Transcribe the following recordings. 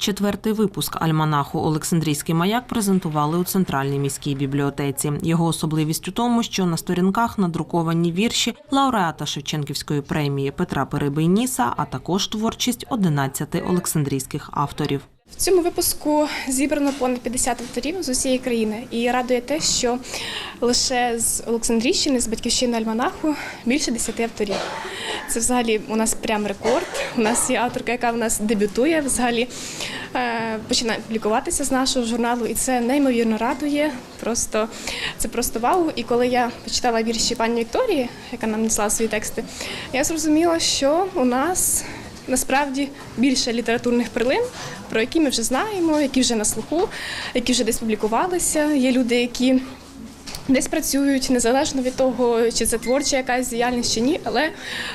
Четвертий випуск альманаху Олександрійський маяк презентували у центральній міській бібліотеці. Його особливість у тому, що на сторінках надруковані вірші лауреата Шевченківської премії Петра Перебийніса, а також творчість 11 олександрійських авторів. В цьому випуску зібрано понад 50 авторів з усієї країни. І радує те, що лише з Олександрійщини, з батьківщини Альманаху, більше 10 авторів. Це взагалі у нас прям рекорд. У нас є авторка, яка в нас дебютує, взагалі е, починає публікуватися з нашого журналу, і це неймовірно радує. Просто це просто вау. І коли я почитала вірші пані Вікторії, яка нам надіслала свої тексти, я зрозуміла, що у нас насправді більше літературних перлин, про які ми вже знаємо, які вже на слуху, які вже десь публікувалися. Є люди, які десь працюють незалежно від того, чи це творча якась діяльність чи ні, але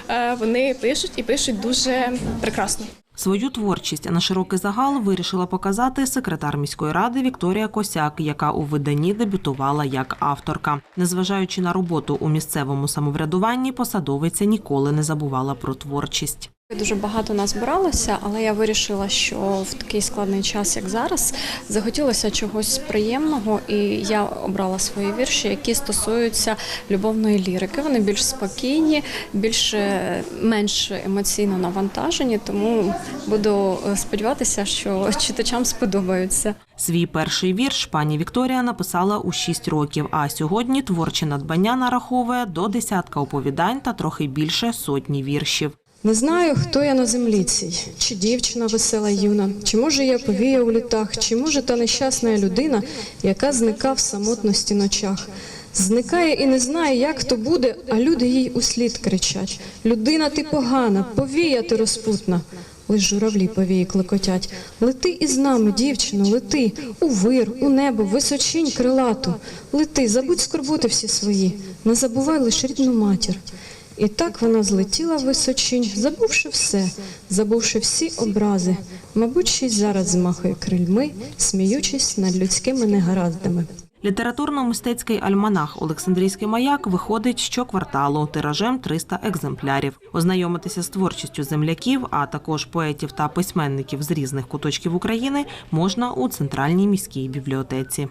е, вони пишуть і пишуть дуже прекрасно. Свою творчість на широкий загал вирішила показати секретар міської ради Вікторія Косяк, яка у виданні дебютувала як авторка. Незважаючи на роботу у місцевому самоврядуванні, посадовиця ніколи не забувала про творчість. Дуже багато нас збиралося, але я вирішила, що в такий складний час, як зараз, захотілося чогось приємного, і я обрала свої вірші, які стосуються любовної лірики. Вони більш спокійні, більш е, менш емоційно навантажені, тому буду е, сподіватися, що читачам сподобаються. Свій перший вірш пані Вікторія написала у 6 років, а сьогодні творче надбання нараховує до десятка оповідань та трохи більше сотні віршів. Не знаю, хто я на землі цій, чи дівчина весела юна, чи може я повія у літах, чи може та нещасна людина, яка зника в самотності ночах. Зникає і не знає, як то буде, а люди їй услід кричать: Людина, ти погана, повія ти розпутна. Лиш журавлі повії клекотять. Лети із нами, дівчино, лети, у вир, у небо, височинь крилату. Лети, забудь скорботи всі свої, не забувай лиш рідну матір. І так вона злетіла височинь, забувши все, забувши всі образи, мабуть, ще й зараз змахує крильми, сміючись над людськими негараздами. Літературно-мистецький альманах Олександрійський маяк виходить щокварталу тиражем 300 екземплярів. Ознайомитися з творчістю земляків, а також поетів та письменників з різних куточків України можна у центральній міській бібліотеці.